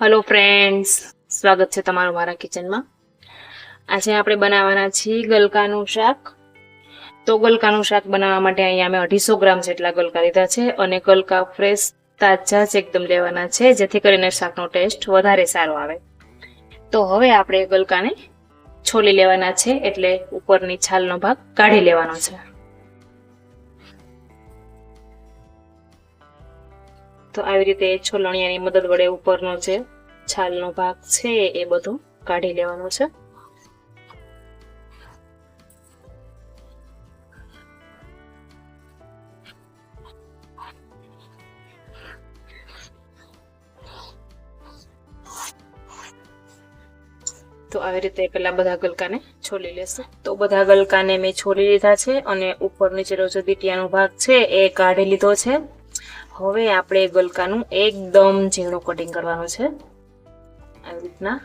Hello friends સ્વાગત છે તમારું મારા કિચનમાં આજે આપણે બનાવવાના છીએ ગલકાનું શાક. તો ગલકાનું શાક બનાવવા માટે અહીંયા અમે અઢીસો ગ્રામ જેટલા ગલકા લીધા છે અને ગલકા ફ્રેશ તાજા જ એકદમ લેવાના છે, જેથી કરીને શાકનો ટેસ્ટ વધારે સારો આવે. તો હવે આપણે ગલકાને છોલી લેવાના છે, એટલે ઉપરની છાલનો ભાગ કાઢી લેવાનો છે. તો આવી રીતે છોલણિયાની મદદ વડે ઉપરનો જે છાલનો ભાગ છે એ બધો કાઢી લેવાનો છે. તો આવી રીતે પેલા બધા ગલકાને છોલી લેશું. તો બધા ગલકાને મેં છોલી લીધા છે અને ઉપર નીચેનો જે દીટિયાનો ભાગ છે એ કાઢી લીધો છે. હવે આપણે ગલકાનું એકદમ ઝીણું કટિંગ કરવાનું છે. આવી રીતના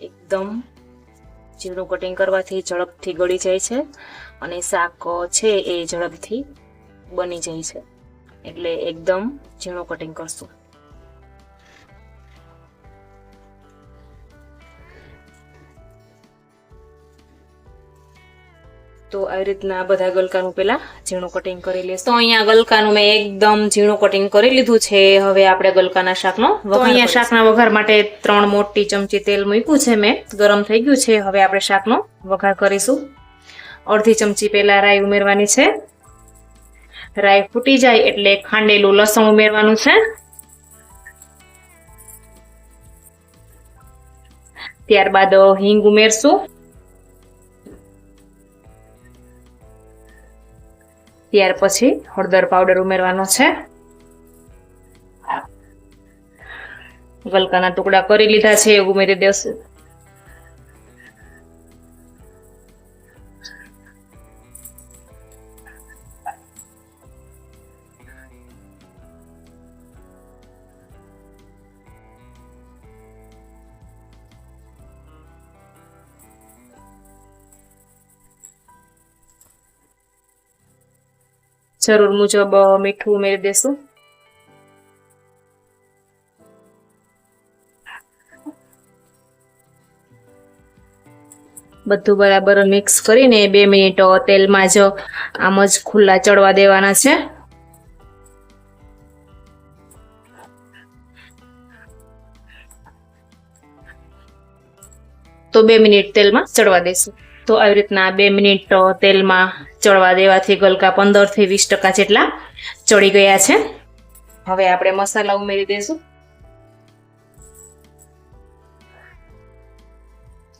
એકદમ ઝીણું કટિંગ કરવાથી ઝડપથી ગળી જાય છે અને શાક છે એ ઝડપથી બની જાય છે. એટલે એકદમ ઝીણું કટિંગ કરશું. તો આવી રીતના બધા ગલકાનું પેલા ઝીણું કટિંગ કરી લઈશું તો અહીંયા ગલકાનું મેં એકદમ ઝીણું કટિંગ કરી લીધું છે. હવે આપણે ગલકાના શાકનો તો અહીંયા શાકના વઘાર માટે ત્રણ મોટી ચમચી તેલ મૂક્યું છે મેં. ગરમ થઈ ગયું છે. હવે આપણે શાકનો વઘાર કરીશું. અડધી ચમચી પેલા રાઈ ઉમેરવાની છે. રાઈ ફૂટી જાય એટલે ખાંડેલું લસણ ઉમેરવાનું છે. ત્યારબાદ હિંગ ઉમેરશું. ત્યાર પછી હળદર પાવડર ઉમેરવાનો છે. ગલકાના ટુકડા કરી લીધા છે એ ઉમેરી દેશું જરૂર મુજબ મીઠું ઉમેરી દેશું. બધું બરાબર મિક્સ કરીને બે મિનિટ તેલમાં જ આમ જ ખુલ્લા ચડવા દેવાના છે. તો બે મિનિટ તેલમાં ચડવા દઈશું તો આવી રીતના બે મિનિટ તેલમાં ચડવા દેવાથી ગલકા પંદરથી વીસ ટકા જેટલા ચડી ગયા છે. હવે આપણે મસાલા ઉમેરી દઈશું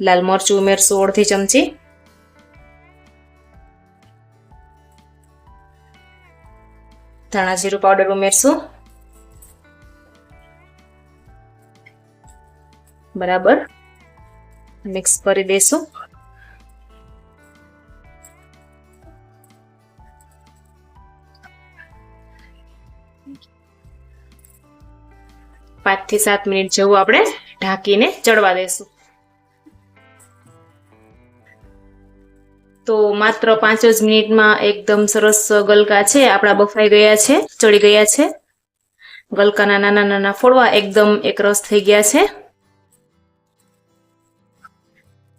લાલ મરચું ઉમેરશું અડધી ચમચી. ધાણા જીરું પાવડર ઉમેરશું. બરાબર. મિક્સ કરી દઈશું પાંચથી સાત મિનિટ જેવું આપણે ઢાંકીને ચડવા દઈશું તો માત્ર પાંચ જ મિનિટમાં એકદમ સરસ ગલકા છે, આપણા બફાઈ ગયા છે, ચડી ગયા છે. ગલકાના નાના નાના ફોડવા એકદમ એકરસ થઈ ગયા છે.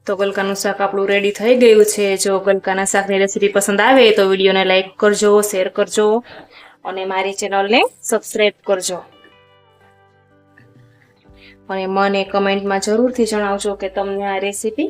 તો ગલકાનું શાક આપણું રેડી થઈ ગયું છે. જો ગલકાના શાકની રેસીપી પસંદ આવે તો વિડીયોને લાઇક કરજો શેર કરજો અને મારી ચેનલને સબસ્ક્રાઈબ કરજો. અને મને કમેન્ટમાં જરૂરથી જણાવજો કે તમને આ રેસીપી